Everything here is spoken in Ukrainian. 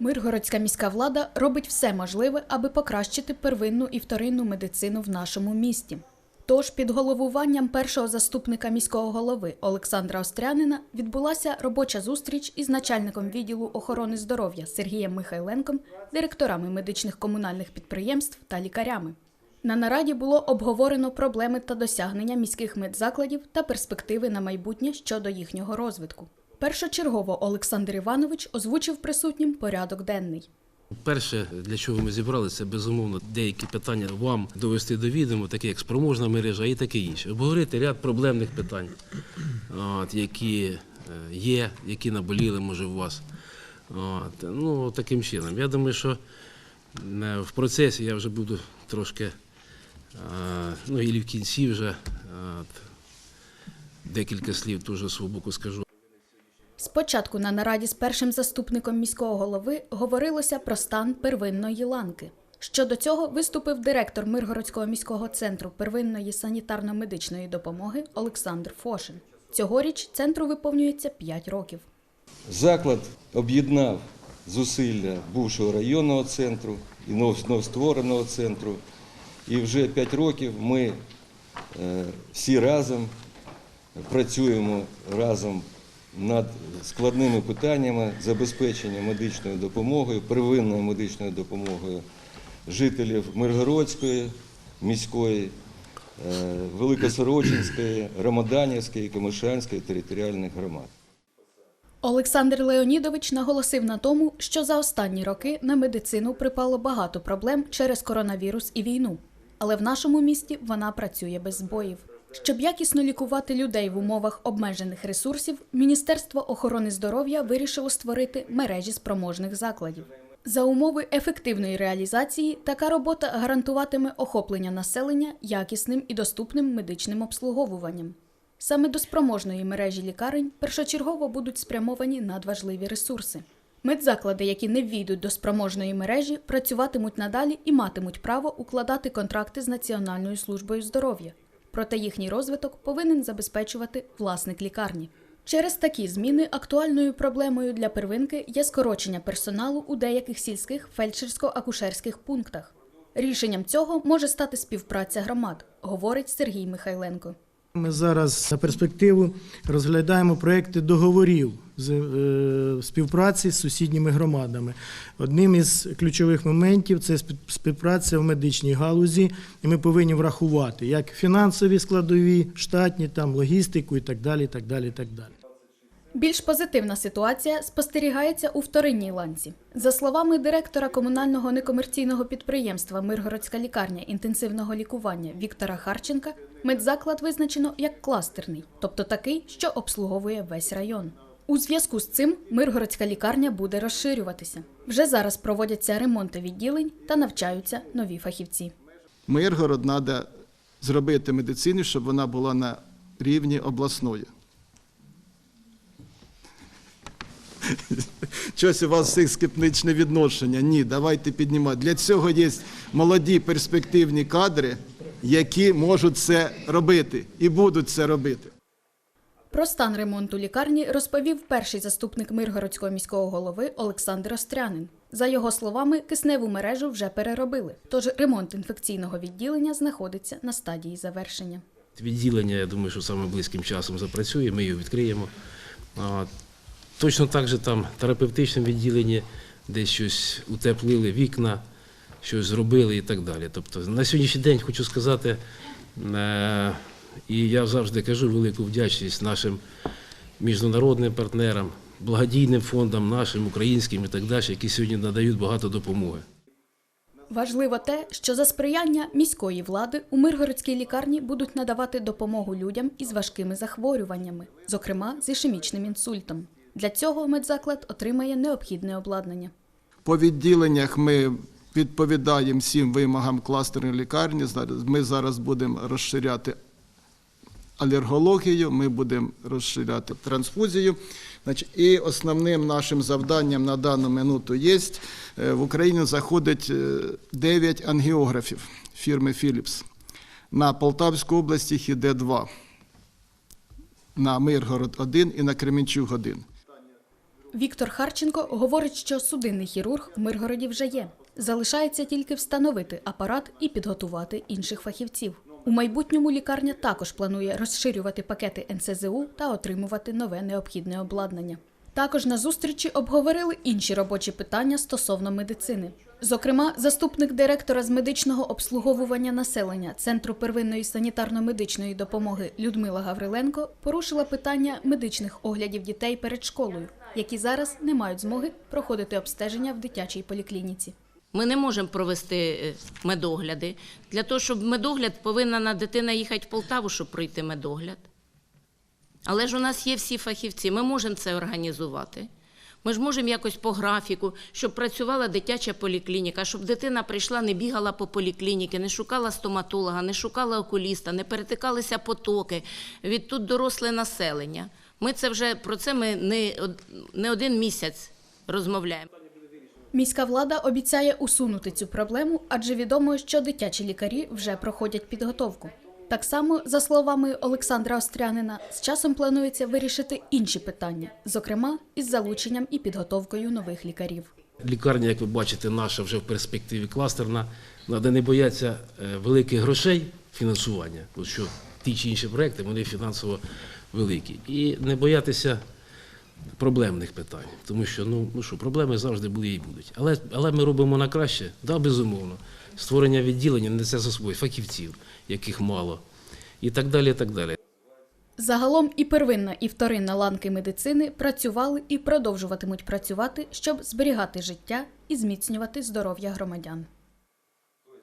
Миргородська міська влада робить все можливе, аби покращити первинну і вторинну медицину в нашому місті. Тож під головуванням першого заступника міського голови Олександра Острянина відбулася робоча зустріч із начальником відділу охорони здоров'я Сергієм Михайленком, директорами медичних комунальних підприємств та лікарями. На нараді було обговорено проблеми та досягнення міських медзакладів та перспективи на майбутнє щодо їхнього розвитку. Першочергово Олександр Іванович озвучив присутнім порядок денний. Перше, для чого ми зібралися, безумовно деякі питання вам довести до відома, такі як спроможна мережа і таке інше. Обговорити ряд проблемних питань, от, які е, є, які наболіли, може, у вас. От, ну, таким чином. Я думаю, що е, в процесі я вже буду трошки, е, ну і в кінці вже от, декілька слів теж свого боку скажу. Спочатку на нараді з першим заступником міського голови говорилося про стан первинної ланки. Щодо цього виступив директор Миргородського міського центру первинної санітарно-медичної допомоги Олександр Фошин. Цьогоріч центру виповнюється 5 років. Заклад об'єднав зусилля бувшого районного центру і нов- новоствореного центру. І вже 5 років ми е, всі разом працюємо разом над складними питаннями забезпечення медичною допомогою, первинною медичною допомогою жителів Миргородської міської, е, Великосорочинської, Рамаданівської Комишанської територіальних громад. Олександр Леонідович наголосив на тому, що за останні роки на медицину припало багато проблем через коронавірус і війну. Але в нашому місті вона працює без збоїв. Щоб якісно лікувати людей в умовах обмежених ресурсів, Міністерство охорони здоров'я вирішило створити мережі спроможних закладів. За умови ефективної реалізації така робота гарантуватиме охоплення населення якісним і доступним медичним обслуговуванням. Саме до спроможної мережі лікарень першочергово будуть спрямовані надважливі ресурси. Медзаклади, які не ввійдуть до спроможної мережі, працюватимуть надалі і матимуть право укладати контракти з Національною службою здоров'я. Проте їхній розвиток повинен забезпечувати власник лікарні. Через такі зміни актуальною проблемою для первинки є скорочення персоналу у деяких сільських фельдшерсько-акушерських пунктах. Рішенням цього може стати співпраця громад, говорить Сергій Михайленко. Ми зараз на перспективу розглядаємо проекти договорів співпраці з сусідніми громадами. Одним із ключових моментів це спів- співпраця в медичній галузі, і ми повинні врахувати як фінансові складові, штатні, там логістику і так далі. так далі, так далі. Більш позитивна ситуація спостерігається у вторинній ланці. За словами директора комунального некомерційного підприємства Миргородська лікарня інтенсивного лікування Віктора Харченка, медзаклад визначено як кластерний, тобто такий, що обслуговує весь район. У зв'язку з цим Миргородська лікарня буде розширюватися. Вже зараз проводяться ремонти відділень та навчаються нові фахівці. Миргород треба зробити медицину, щоб вона була на рівні обласної. Щось у вас всіх скептичне відношення. Ні, давайте піднімати. Для цього є молоді перспективні кадри, які можуть це робити і будуть це робити. Про стан ремонту лікарні розповів перший заступник Миргородського міського голови Олександр Острянин. За його словами, кисневу мережу вже переробили, тож ремонт інфекційного відділення знаходиться на стадії завершення. Відділення, я думаю, що саме близьким часом запрацює, ми його відкриємо. Точно так же там терапевтичне відділення, десь щось утеплили вікна, щось зробили і так далі. Тобто на сьогоднішній день хочу сказати, е, і я завжди кажу велику вдячність нашим міжнародним партнерам, благодійним фондам, нашим, українським і так далі, які сьогодні надають багато допомоги. Важливо те, що за сприяння міської влади у Миргородській лікарні будуть надавати допомогу людям із важкими захворюваннями, зокрема з ішемічним інсультом. Для цього медзаклад отримає необхідне обладнання. По відділеннях ми відповідаємо всім вимогам кластерної лікарні. Зараз- Ми зараз будемо розширяти алергологію, ми будемо розширяти трансфузію. І основним нашим завданням на дану минуту є е, в Україну заходить 9 ангіографів фірми Philips. На Полтавську область їх іде 2. На Миргород 1 і на Кременчуг 1. Віктор Харченко говорить, що судинний хірург в Миргороді вже є. Залишається тільки встановити апарат і підготувати інших фахівців. У майбутньому лікарня також планує розширювати пакети НСЗУ та отримувати нове необхідне обладнання. Також на зустрічі обговорили інші робочі питання стосовно медицини. Зокрема, заступник директора з медичного обслуговування населення Центру первинної санітарно-медичної допомоги Людмила Гавриленко порушила питання медичних оглядів дітей перед школою, які зараз не мають змоги проходити обстеження в дитячій поліклініці. Ми не можемо провести е, медогляди. Для того, щоб медогляд, повинна на дитина їхати в Полтаву, щоб пройти медогляд. Але ж у нас є всі фахівці, ми можемо це організувати. Ми ж можемо якось по графіку, щоб працювала дитяча поліклініка, щоб дитина прийшла, не бігала по поліклініки, не шукала стоматолога, не шукала окуліста, не перетикалися потоки, від тут доросле населення. Ми це вже про це ми не, не один місяць розмовляємо. Міська влада обіцяє усунути цю проблему, адже відомо, що дитячі лікарі вже проходять підготовку. Так само, за словами Олександра Острянина, з часом планується вирішити інші питання, зокрема із залученням і підготовкою нових лікарів. Лікарня, як ви бачите, наша вже в перспективі кластерна. Треба не боятися е, великих грошей фінансування, тому що ті чи інші проекти вони фінансово великі. І не боятися проблемних питань, тому що ну, ну що, проблеми завжди були і будуть. Але, але ми робимо на краще, да, безумовно. Створення відділення несе за собою фахівців, яких мало, і так далі. і так далі. Загалом і первинна, і вторинна ланки медицини працювали і продовжуватимуть працювати, щоб зберігати життя і зміцнювати здоров'я громадян.